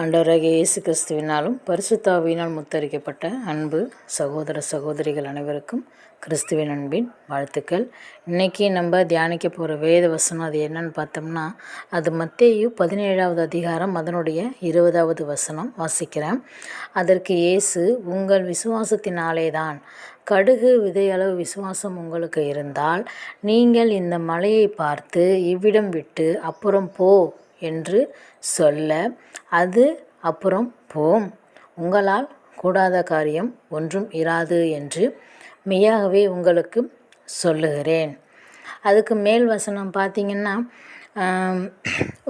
ஆண்டவராகிய இயேசு கிறிஸ்துவினாலும் பரிசுத்தாவினால் முத்தரிக்கப்பட்ட அன்பு சகோதர சகோதரிகள் அனைவருக்கும் கிறிஸ்துவின் அன்பின் வாழ்த்துக்கள். இன்றைக்கி நம்ம தியானிக்க போகிற வேத வசனம் அது என்னன்னு பார்த்தோம்னா அது மத்தேயு பதினேழாவது அதிகாரம் அதனுடைய இருபதாவது வசனம் வாசிக்கிறேன். அதற்கு இயேசு உங்கள் விசுவாசத்தினாலே தான் கடுகு விதையளவு விசுவாசம் உங்களுக்கு இருந்தால் நீங்கள் இந்த மலையை பார்த்து இவ்விடம் விட்டு அப்புறம் போ என்று சொல்ல அது அப்புறம் போம். உங்களால் கூடாத காரியம் ஒன்றும் இராது என்று மெய்யாகவே உங்களுக்கு சொல்லுகிறேன். அதுக்கு மேல் வசனம் பார்த்தீங்கன்னா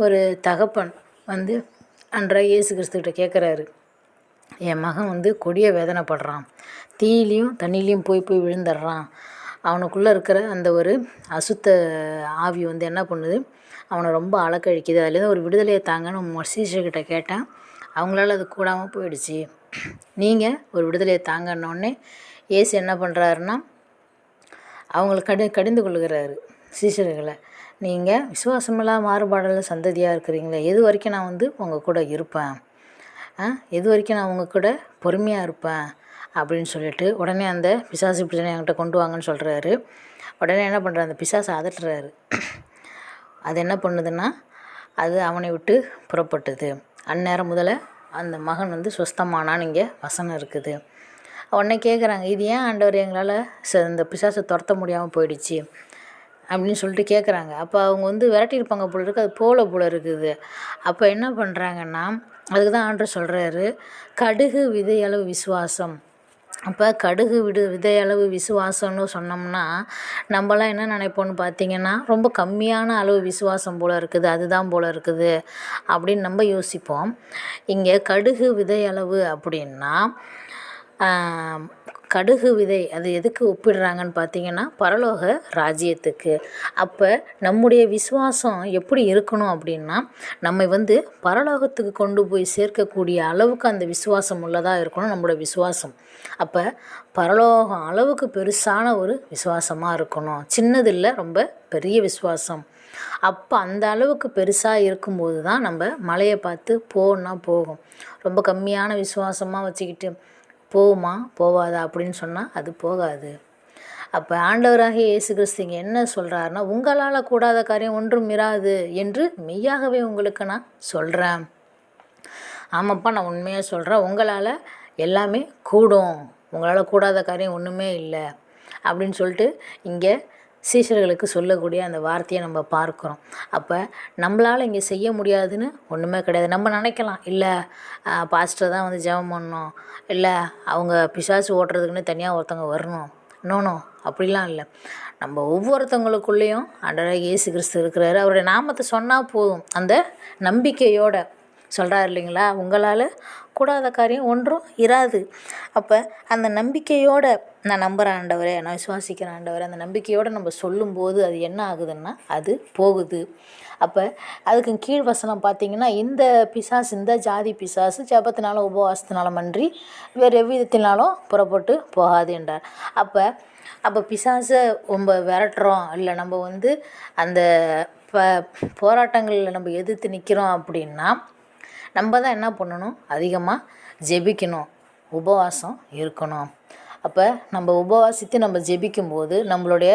ஒரு தகப்பன் வந்து அன்றாக இயேசு கிறிஸ்துக்கிட்ட கேட்குறாரு. என் மகன் வந்து கொடிய வேதனைப்படுறான். தீயிலையும் தண்ணிலையும் போய் போய் விழுந்துடுறான். அவனுக்குள்ளே இருக்கிற அந்த ஒரு அசுத்த ஆவி வந்து என்ன பண்ணுது? அவனை ரொம்ப அழக்கழிக்குது. அதுலேருந்து ஒரு விடுதலையை தாங்கன்னு சீஷர்கிட்ட கேட்டேன். அவங்களால அது கூடாமல் போயிடுச்சு. நீங்கள் ஒரு விடுதலையை தாங்கன்னொடனே ஏசு என்ன பண்ணுறாருன்னா அவங்கள கடி கடிந்து கொள்கிறாரு சீஷர்களை. நீங்கள் விசுவாசமில்லா மாறுபாடில் சந்ததியாக இருக்கிறீங்களே எது வரைக்கும் நான் வந்து உங்கள் கூட இருப்பேன்? ஆ எது வரைக்கும் நான் உங்கள் கூட பொறுமையாக இருப்பேன்? அப்படின்னு சொல்லிட்டு உடனே அந்த பிசாசு பிரச்சனை என்கிட்ட கொண்டு வாங்கன்னு சொல்கிறாரு உடனே என்ன பண்ணுறாரு அந்த பிசாசை அதட்டுறாரு. அது என்ன பண்ணுதுன்னா அது அவனை விட்டு புறப்பட்டது. அந்நேரம் முதல்ல அந்த மகன் வந்து சுஸ்தமானான்னு இங்கே வசனம் இருக்குது. உடனே கேட்குறாங்க இது ஏன் ஆண்டவர் எங்களால் ச இந்த பிசாசை துரத்த முடியாமல் போயிடுச்சு? அப்படின்னு சொல்லிட்டு கேட்குறாங்க அப்போ அவங்க வந்து விரட்டியிருப்பாங்க போல இருக்குது அது போல போல இருக்குது. அப்போ என்ன பண்ணுறாங்கன்னா அதுக்கு தான் ஆண்டர் சொல்கிறாரு கடுகு விதையளவு விசுவாசம். அப்போ கடுகு விடு விதையளவு விசுவாசம்னு சொன்னோம்னா நம்மலாம் என்ன நினைப்போம்னு பார்த்தீங்கன்னா ரொம்ப கம்மியான அளவு விசுவாசம் போல் இருக்குது அதுதான் போல் இருக்குது அப்படின்னு நம்ம யோசிப்போம். இங்கே கடுகு விதையளவு அப்படின்னா கடுகு விதை அது எதுக்கு ஒப்பிடுறாங்கன்னு பார்த்தீங்கன்னா பரலோக ராஜ்யத்துக்கு. அப்போ நம்முடைய விசுவாசம் எப்படி இருக்கணும் அப்படின்னா நம்மை வந்து பரலோகத்துக்கு கொண்டு போய் சேர்க்கக்கூடிய அளவுக்கு அந்த விசுவாசம் உள்ளதாக இருக்கணும் நம்மளோட விசுவாசம். அப்போ பரலோகம் அளவுக்கு பெருசான ஒரு விசுவாசமாக இருக்கணும். சின்னதில் ரொம்ப பெரிய விசுவாசம். அப்போ அந்த அளவுக்கு பெருசாக இருக்கும்போது தான் நம்ம மலையை பார்த்து போனால் போகும். ரொம்ப கம்மியான விசுவாசமாக வச்சுக்கிட்டு போகுமா? போகாதா அப்படின்னு சொன்னால் அது போகாது. அப்போ ஆண்டவராகிய இயேசு கிறிஸ்து இங்கே என்ன சொல்கிறாருன்னா உங்களால் கூடாத காரியம் ஒன்றும் இராது என்று மெய்யாகவே உங்களுக்கு நான் சொல்கிறேன் ஆமாப்பா நான் உண்மையாக சொல்கிறேன் உங்களால் எல்லாமே கூடும். உங்களால் கூடாத காரியம் ஒன்றுமே இல்லை. அப்படின்னு சொல்லிட்டு இங்கே சீஷர்களுக்கு சொல்லக்கூடிய அந்த வார்த்தையை நம்ம பார்க்குறோம். அப்போ நம்மளால் இங்கே செய்ய முடியாதுன்னு ஒன்றுமே கிடையாது. நம்ம நினைக்கலாம் இல்லை பாஸ்டர் தான் வந்து ஜெபம் பண்ணணும். இல்லை அவங்க பிசாசு ஓட்டுறதுக்குன்னு தனியாக ஒருத்தவங்க வரணும். நோனோ அப்படிலாம் இல்லை. நம்ம ஒவ்வொருத்தவங்களுக்குள்ளேயும் ஆண்டவராகிய இயேசு கிறிஸ்து இருக்கிறாரு. அவருடைய நாமத்தை சொன்னால் போதும். அந்த நம்பிக்கையோட சொல்கிறார் இல்லைங்களா? உங்களால் கூடாத காரியம் ஒன்றும் இராது. அப்போ அந்த நம்பிக்கையோடு நான் நம்புகிறேன் ஆண்டவரே நான் விசுவாசிக்கிறேன் ஆண்டவரே அந்த நம்பிக்கையோடு நம்ம சொல்லும்போது அது என்ன ஆகுதுன்னா அது போகுது. அப்போ அதுக்கு கீழ் வசனம் பார்த்தீங்கன்னா இந்த பிசாசு இந்த ஜாதி பிசாசு ஜபத்தினாலும் உபவாசத்தினாலும் அன்றி வேறு எவ்விதத்தினாலும் புறப்பட்டு போகாது என்றார். அப்போ அப்போ பிசாசை ரொம்ப விரட்டுறோம். இல்லை நம்ம வந்து அந்த ப போராட்டங்களில் நம்ம எதிர்த்து நிற்கிறோம் அப்படின்னா நம்ம தான் என்ன பண்ணணும்? அதிகமாக ஜெபிக்கணும். உபவாசம் இருக்கணும். அப்போ நம்ம உபவாசித்து நம்ம ஜெபிக்கும்போது நம்மளுடைய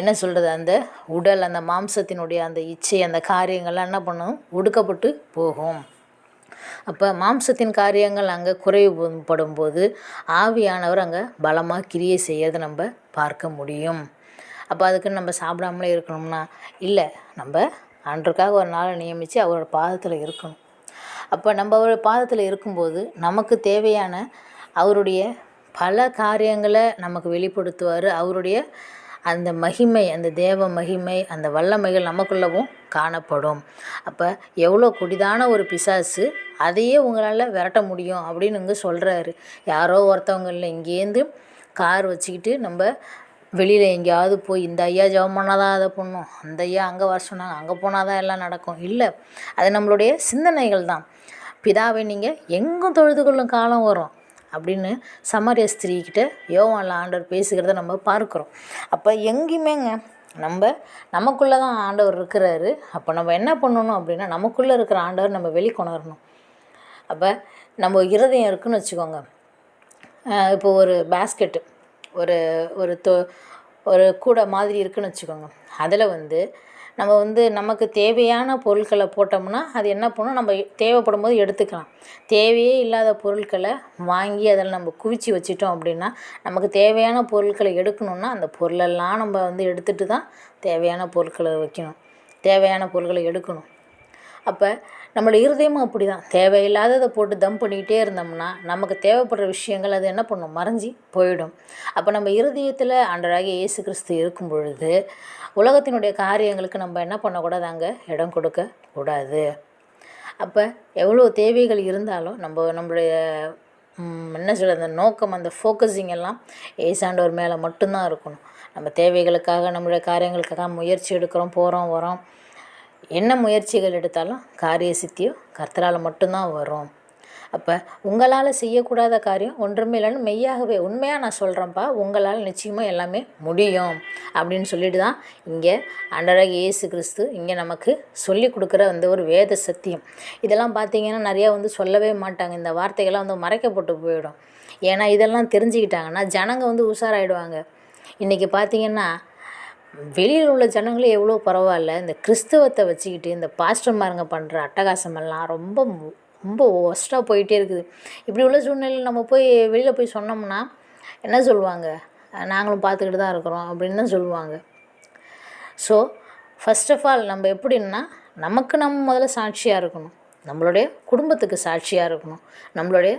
என்ன சொல்கிறது அந்த உடல் அந்த மாம்சத்தினுடைய அந்த இச்சை அந்த காரியங்கள்லாம் என்ன பண்ணும்? ஒடுக்கப்பட்டு போகும். அப்போ மாம்சத்தின் காரியங்கள் அங்கே குறைவுபடும் போது ஆவியானவர் அங்கே பலமாக கிரியை செய்யறதை நம்ம பார்க்க முடியும். அப்போ அதுக்கு நம்ம சாப்பிடாமலே இருக்கணும்னா இல்லை நம்ம அன்றுக்காக ஒரு நாளை நியமித்து அவரோட பாதத்தில் இருக்கணும். அப்போ நம்ம அவர் பாதத்தில் இருக்கும்போது நமக்கு தேவையான அவருடைய பல காரியங்களை நமக்கு வெளிப்படுத்துவார். அவருடைய அந்த மகிமை அந்த தேவ மகிமை அந்த வல்லமைகள் நமக்குள்ளவும் காணப்படும். அப்போ எவ்வளோ குடிதான ஒரு பிசாசு அதையே உங்களால் விரட்ட முடியும் அப்படின்னு இங்கே சொல்கிறாரு யாரோ ஒருத்தவங்களில் இங்கேருந்து கார் வச்சுக்கிட்டு நம்ம வெளியில் எங்கேயாவது போய் இந்த ஐயா ஜெபம் பண்ணால் தான் அதை பண்ணும்? அந்த ஐயா அங்கே வர சொன்னாங்க அங்கே போனால் தான் எல்லாம் நடக்கும். இல்லை அது நம்மளுடைய சிந்தனைகள் தான் பிதாவை நீங்கள் எங்கும் தொழுது கொள்ளும் காலம் வரும் அப்படின்னு சமரிய ஸ்திரீக்கிட்ட யோவான்ல ஆண்டவர் பேசுகிறத நம்ம பார்க்குறோம். அப்போ எங்கேயுமேங்க நம்ம நமக்குள்ளே தான் ஆண்டவர் இருக்கிறாரு. அப்போ நம்ம என்ன பண்ணணும் அப்படின்னா நமக்குள்ளே இருக்கிற ஆண்டவர் நம்ம வெளிக்கொணரணும். அப்போ நம்ம இருதயம் இருக்குன்னு வச்சுக்கோங்க. இப்போ ஒரு பேஸ்கெட்டு ஒரு ஒரு தொ ஒரு கூடை மாதிரி இருக்குன்னு வச்சுக்கோங்க. அதில் வந்து நம்ம வந்து நமக்கு தேவையான பொருட்களை போட்டோம்னா அது என்ன பண்ணும்? நம்ம தேவைப்படும் போது எடுத்துக்கலாம். தேவையே இல்லாத பொருட்களை வாங்கி அதில் நம்ம குவிச்சு வச்சிட்டோம் அப்படின்னா நமக்கு தேவையான பொருட்களை எடுக்கணும்னா அந்த பொருளெல்லாம் நம்ம வந்து எடுத்துகிட்டு தான் தேவையான பொருட்களை வைக்கணும். தேவையான பொருட்களை எடுக்கணும். அப்போ நம்மளோட இருதயமும் அப்படி தான் தேவையில்லாததை போட்டு தம் பண்ணிக்கிட்டே இருந்தோம்னா நமக்கு தேவைப்படுற விஷயங்கள் அது என்ன பண்ணும்? மறைஞ்சி போயிடும். அப்போ நம்ம இருதயத்தில் ஆண்டராகிய இயேசு கிறிஸ்து இருக்கும் பொழுது உலகத்தினுடைய காரியங்களுக்கு நம்ம என்ன பண்ணக்கூடாது அங்கே இடம் கொடுக்க கூடாது. அப்போ எவ்வளோ தேவைகள் இருந்தாலும் நம்ம நம்மளுடைய என்ன சொல்ல அந்த நோக்கம் அந்த ஃபோக்கஸிங் எல்லாம் ஏசாண்டவர் மேலே மட்டும்தான் இருக்கணும். நம்ம தேவைகளுக்காக நம்மளுடைய காரியங்களுக்காக முயற்சி எடுக்கிறோம் போகிறோம் வரோம் என்ன முயற்சிகள் எடுத்தாலும் காரிய சித்தியோ கர்த்தரால் மட்டும்தான் வரும். அப்போ உங்களால் செய்யக்கூடாத காரியம் ஒன்றுமே இல்லைன்னு மெய்யாகவே உண்மையாக நான் சொல்கிறேன்ப்பா உங்களால் நிச்சயமாக எல்லாமே முடியும் அப்படின்னு சொல்லிட்டு தான் இங்கே அண்டராக இயேசு கிறிஸ்து இங்கே நமக்கு சொல்லி கொடுக்குற அந்த ஒரு வேத சத்தியம். இதெல்லாம் பார்த்தீங்கன்னா நிறையா வந்து சொல்லவே மாட்டாங்க. இந்த வார்த்தைகள்லாம் வந்து மறைக்கப்பட்டு போயிடும். ஏன்னா இதெல்லாம் தெரிஞ்சுக்கிட்டாங்கன்னா ஜனங்க வந்து உஷாராயிடுவாங்க. இன்றைக்கி பார்த்தீங்கன்னா வெளியில் உள்ள ஜனங்களே எவ்வளோ பரவாயில்ல. இந்த கிறிஸ்தவத்தை வச்சுக்கிட்டு இந்த பாஸ்டர்மாருங்க பண்ணுற அட்டகாசமெல்லாம் ரொம்ப ரொம்ப ஒஸ்ட்டாக போயிட்டே இருக்குது. இப்படி உள்ள சூழ்நிலையில் நம்ம போய் வெளியில் போய் சொன்னோம்னா என்ன சொல்லுவாங்க? நாங்களும் பார்த்துக்கிட்டு தான் இருக்கிறோம் அப்படின்னு தான் சொல்லுவாங்க. ஸோ ஃபஸ்ட் ஆஃப் ஆல் நம்ம எப்படின்னா நமக்கு நம்ம முதல்ல சாட்சியாக இருக்கணும். நம்மளுடைய குடும்பத்துக்கு சாட்சியாக இருக்கணும். நம்மளுடைய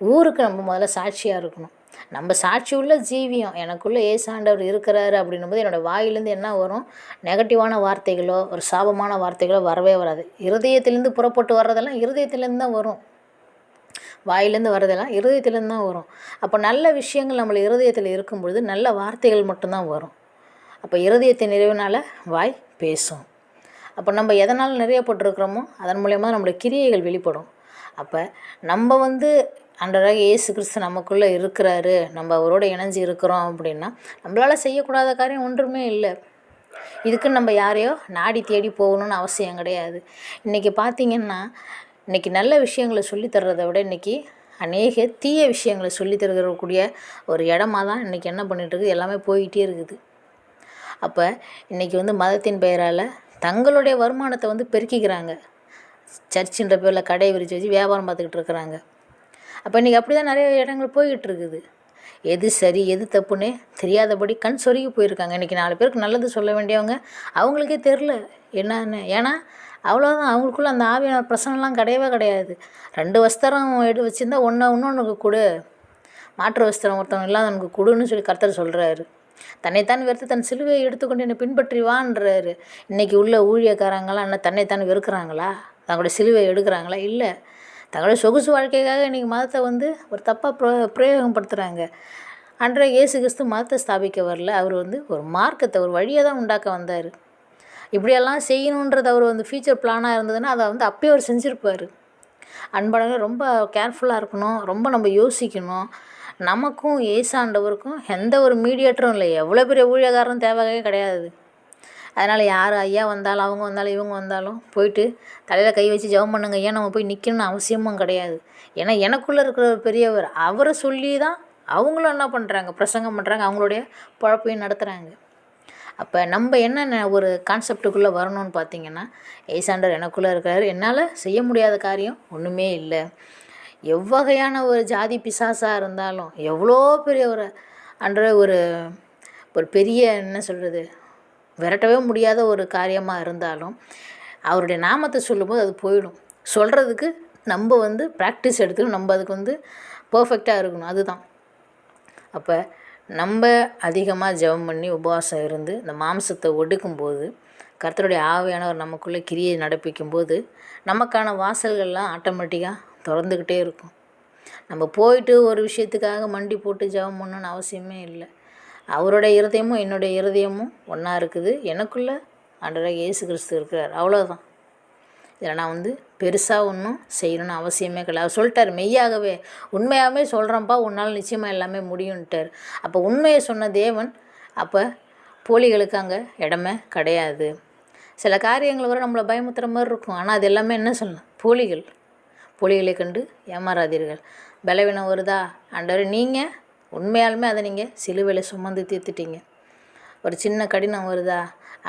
ஊருக்கு நம்ம முதல்ல சாட்சியாக இருக்கணும். நம்ம சாட்சி உள்ள ஜீவியம் எனக்குள்ளே ஏசாண்டவர் இருக்கிறாரு அப்படின்னும்போது என்னோடய வாயிலேருந்து என்ன வரும்? நெகட்டிவான வார்த்தைகளோ ஒரு சாபமான வார்த்தைகளோ வரவே வராது. இருதயத்திலேருந்து புறப்பட்டு வர்றதெல்லாம் இருதயத்திலேருந்து தான் வரும். வாயிலேருந்து வரதெல்லாம் இருதயத்திலேருந்து தான் வரும். அப்போ நல்ல விஷயங்கள் நம்மளை இருதயத்தில் இருக்கும் பொழுது நல்ல வார்த்தைகள் மட்டும்தான் வரும். அப்போ இருதயத்தை நிறைவினால் வாய் பேசும். அப்போ நம்ம எதனால் நிறையப்பட்டிருக்கிறோமோ அதன் மூலயமா நம்மளுடைய கிரியைகள் வெளிப்படும். அப்போ நம்ம வந்து அன்றராக இயேசு கிறிஸ்து நமக்குள்ளே இருக்கிறாரு. நம்ம அவரோட இணைஞ்சு இருக்கிறோம் அப்படின்னா நம்மளால் செய்யக்கூடாத காரியம் ஒன்றுமே இல்லை. இதுக்கு நம்ம யாரையோ நாடி தேடி போகணும்னு அவசியம் கிடையாது. இன்றைக்கி பார்த்தீங்கன்னா இன்றைக்கி நல்ல விஷயங்களை சொல்லித்தர்றதை விட இன்றைக்கி அநேக தீய விஷயங்களை சொல்லித்தருகிறக்கூடிய ஒரு இடமா தான் இன்றைக்கி என்ன பண்ணிட்டு எல்லாமே போயிட்டே இருக்குது. அப்போ இன்றைக்கி வந்து மதத்தின் பெயரால் தங்களுடைய வருமானத்தை வந்து பெருக்கிக்கிறாங்க. சர்ச்சுன்ற பேரில் கடையை விரித்து வச்சு வியாபாரம் பார்த்துக்கிட்டு இருக்கிறாங்க. அப்போ இன்றைக்கி அப்படி தான் நிறைய இடங்கள் போய்கிட்டு இருக்குது எது சரி எது தப்புன்னு தெரியாதபடி கண் சொருகி போயிருக்காங்க. இன்றைக்கி நாலு பேருக்கு நல்லது சொல்ல வேண்டியவங்க அவங்களுக்கே தெரில என்னன்னு. ஏன்னா அவ்வளோதான் அவங்களுக்குள்ள அந்த ஆவியான பிரச்சனைலாம் கிடையவே கிடையாது. ரெண்டு வஸ்திரம் எடு வச்சுருந்தா ஒன்று இன்னொன்றுக்கு கொடு. மாற்று வஸ்திரம் ஒருத்தவங்க இல்லாதவனுக்கு கொடுன்னு சொல்லி கர்த்தர் சொல்கிறாரு தன்னைத்தான் வெறுத்து தன் சிலுவையை எடுத்துக்கொண்டு என்னை பின்பற்றி வான்றாரு. இன்றைக்கி உள்ள ஊழியக்காரங்களாம் என்ன தன்னைத்தான் வெறுக்கிறாங்களா? தங்களுடைய சிலுவையை எடுக்கிறாங்களா? இல்லை. தங்களோட சொகுசு வாழ்க்கைக்காக இன்றைக்கி மதத்தை வந்து ஒரு தப்பாக ப்ரோ பிரயோகப்படுத்துகிறாங்க அன்றைய இயேசு கிறிஸ்து மதத்தை ஸ்தாபிக்க வரல. அவர் வந்து ஒரு மார்க்கத்தை ஒரு வழியை தான் உண்டாக்க வந்தார். இப்படியெல்லாம் செய்யணுன்றது அவர் வந்து ஃபியூச்சர் பிளானாக இருந்ததுன்னா அதை வந்து அப்பயே அவர் செஞ்சுருப்பார். அன்பான ரொம்ப கேர்ஃபுல்லாக இருக்கணும். ரொம்ப நம்ம யோசிக்கணும். நமக்கும் ஏசாண்டவருக்கும் எந்த ஒரு மீடியேட்டரும் இல்லை. எவ்வளோ பெரிய ஊழியக்காரரும் தேவையே கிடையாது. அதனால் யார் ஐயா வந்தாலும் அவங்க வந்தாலும் இவங்க வந்தாலும் போயிட்டு தலையில் கை வச்சு ஜெபம் பண்ணுங்க. ஏன் நம்ம போய் நிற்கணும்னு அவசியமும் கிடையாது. ஏன்னா எனக்குள்ளே இருக்கிற ஒரு பெரியவர் அவரை சொல்லி தான் அவங்களும் என்ன பண்ணுறாங்க பிரசங்கம் பண்ணுறாங்க அவங்களுடைய பொழப்பையும் நடத்துகிறாங்க அப்போ நம்ம என்னென்ன ஒரு கான்செப்டுக்குள்ளே வரணும்னு பார்த்தீங்கன்னா ஏசாண்டர் எனக்குள்ளே இருக்கிறார் என்னால் செய்ய முடியாத காரியம் ஒன்றுமே இல்லை. எவ்வகையான ஒரு ஜாதி பிசாசாக இருந்தாலும் எவ்வளோ பெரிய ஒரு அன்ற ஒரு ஒரு பெரிய என்ன சொல்கிறது விரட்டவே முடியாத ஒரு காரியமாக இருந்தாலும் அவருடைய நாமத்தை சொல்லும்போது அது போயிடும். சொல்கிறதுக்கு நம்ம வந்து ப்ராக்டிஸ் எடுத்துக்கணும். நம்ம அதுக்கு வந்து பர்ஃபெக்டாக இருக்கணும். அதுதான். அப்போ நம்ம அதிகமாக ஜெபம் பண்ணி உபவாசம் இருந்து இந்த மாம்சத்தை ஒடுக்கும்போது கர்த்தருடைய ஆவியானவர் நமக்குள்ளே கிரியை நடப்பிக்கும்போது நமக்கான வாசல்கள்லாம் ஆட்டோமேட்டிக்காக திறந்துக்கிட்டே இருக்கும். நம்ம போயிட்டு ஒரு விஷயத்துக்காக மண்டி போட்டு ஜெபம் பண்ணணும்னு அவசியமே இல்லை. அவருடைய இருதயமும் என்னுடைய இருதயமும் ஒன்றா இருக்குது. எனக்குள்ளே ஆண்டவராக இயேசு கிறிஸ்து இருக்கிறார். அவ்வளோதான் இதில் நான் வந்து பெருசாக ஒன்றும் செய்யணும்னு அவசியமே கிடையாது. அவர் சொல்லிட்டார் மெய்யாகவே உண்மையாகவே சொல்கிறேன்ப்பா உன்னால் நிச்சயமாக எல்லாமே முடியும்ட்டார் அப்போ உண்மையை சொன்ன தேவன் அப்போ போலிகளுக்கு அங்கே இடமே கிடையாது. சில காரியங்கள் வர நம்மளை பயமுத்துற மாதிரி இருக்கும். ஆனால் அது எல்லாமே என்ன சொல்லணும்? போலிகள். போலிகளை கண்டு ஏமாறாதீர்கள். பலவீனம் வருதா? ஆண்டவர் நீங்கள் உண்மையாலுமே அதை நீங்கள் சிலுவையில் சுமந்து தீர்த்துட்டீங்க. ஒரு சின்ன கடினம் வருதா?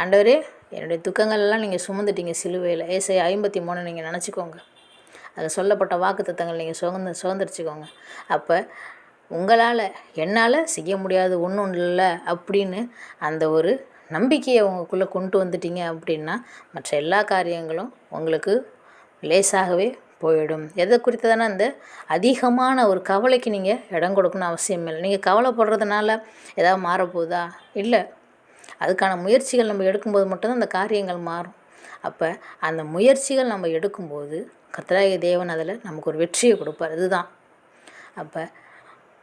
ஆண்டவரே என்னுடைய துக்கங்கள் எல்லாம் நீங்கள் சுமந்துட்டீங்க சிலுவையில். ஏசை ஐம்பத்தி மூணு நீங்கள் நினச்சிக்கோங்க. அது சொல்லப்பட்ட வாக்கு தத்தங்கள் நீங்கள் சுதந்திர சுதந்திரிச்சுக்கோங்க அப்போ உங்களால் என்னால் செய்ய முடியாது ஒன்றும் இல்லை அப்படின்னு அந்த ஒரு நம்பிக்கையை உங்களுக்குள்ளே கொண்டு வந்துட்டீங்க அப்படின்னா மற்ற எல்லா காரியங்களும் உங்களுக்கு லேசாகவே போயிடும். எதை குறித்ததான அந்த அதிகமான ஒரு கவலைக்கு நீங்கள் இடம் கொடுக்கணும் அவசியம் இல்லை. நீங்கள் கவலைப்படுறதுனால ஏதாவது மாறப்போகுதா? இல்லை. அதுக்கான முயற்சிகள் நம்ம எடுக்கும்போது மட்டும்தான் அந்த காரியங்கள் மாறும். அப்போ அந்த முயற்சிகள் நம்ம எடுக்கும்போது கர்த்தராகிய தேவன் அதில் நமக்கு ஒரு வெற்றியை கொடுப்பார். இதுதான். அப்போ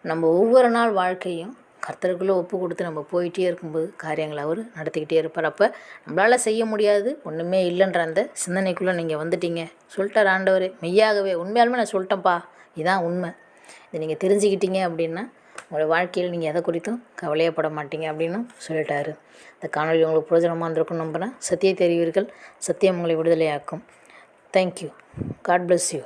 நம்ம ஒவ்வொரு நாள் வாழ்க்கையும் கர்த்தருக்குள்ளே ஒப்பு கொடுத்து நம்ம போயிட்டே இருக்கும்போது காரியங்களை அவர் நடத்திக்கிட்டே இருப்பார். அப்போ நம்மளால் செய்ய முடியாது ஒன்றுமே இல்லைன்ற அந்த சிந்தனைக்குள்ளே நீங்கள் வந்துட்டீங்க. சொல்லிட்டார் ஆண்டவர் மெய்யாகவே உண்மையாலுமே நான் சொல்லிட்டேன்ப்பா இதான் உண்மை. இதை நீங்கள் தெரிஞ்சுக்கிட்டீங்க அப்படின்னா உங்களோட வாழ்க்கையில் நீங்கள் எதை குறித்தும் கவலையப்பட மாட்டீங்க அப்படின்னு சொல்லிட்டாரு. இந்த காணொலி உங்களுக்கு பிரயோஜனமாக இருந்திருக்கும் நம்புகிறேன் சத்திய தெரிவீர்கள் சத்தியம் உங்களை விடுதலையாக்கும். Thank you God bless you